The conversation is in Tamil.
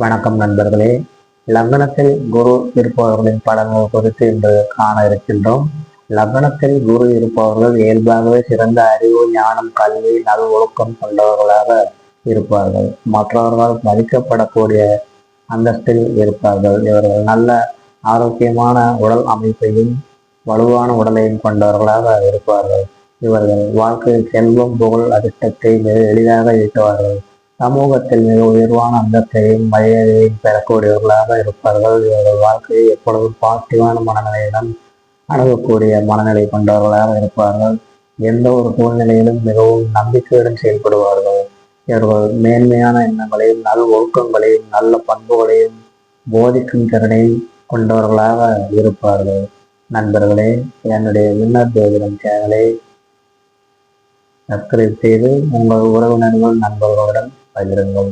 வணக்கம் நண்பர்களே. லக்னத்தில் குரு இருப்பவர்களின் பலன்கள் குறித்து இன்று காண இருக்கின்றோம். லக்னத்தில் குரு இருப்பவர்கள் இயல்பாகவே சிறந்த அறிவு ஞானம் கல்வி நல் ஒழுக்கம் கொண்டவர்களாக இருப்பார்கள். மற்றவர்களால் மதிக்கப்படக்கூடிய அந்தஸ்தில் இருப்பார்கள். இவர்கள் நல்ல ஆரோக்கியமான உடல் அமைப்பையும் வலுவான உடலையும் கொண்டவர்களாக இருப்பார்கள். இவர்கள் வாழ்க்கையில் செல்வம் புகழ் அதிர்ஷ்டத்தை மிக எளிதாக ஈட்டுவார்கள். சமூகத்தில் மிக உயர்வான அந்தத்தையும் மரியாதையும் பெறக்கூடியவர்களாக இருப்பார்கள். இவர்கள் வாழ்க்கையை எப்பொழுதும் பாசிட்டிவான மனநிலையுடன் அணுகக்கூடிய மனநிலை கொண்டவர்களாக இருப்பார்கள். எந்த ஒரு சூழ்நிலையிலும் மிகவும் நம்பிக்கையுடன் செயல்படுவார்கள். இவர்கள் மேன்மையான எண்ணங்களையும் நல் ஒழுக்கங்களையும் நல்ல பண்புகளையும் போதிக்கும் திறனை கொண்டவர்களாக இருப்பார்கள். நண்பர்களே என்னுடைய விண்ணர் ஜோதிடம் சேனலை சப்ஸ்கிரைப் செய்து உங்கள் உறவினர்கள் நண்பர்கள் ആയിരങ്ങളും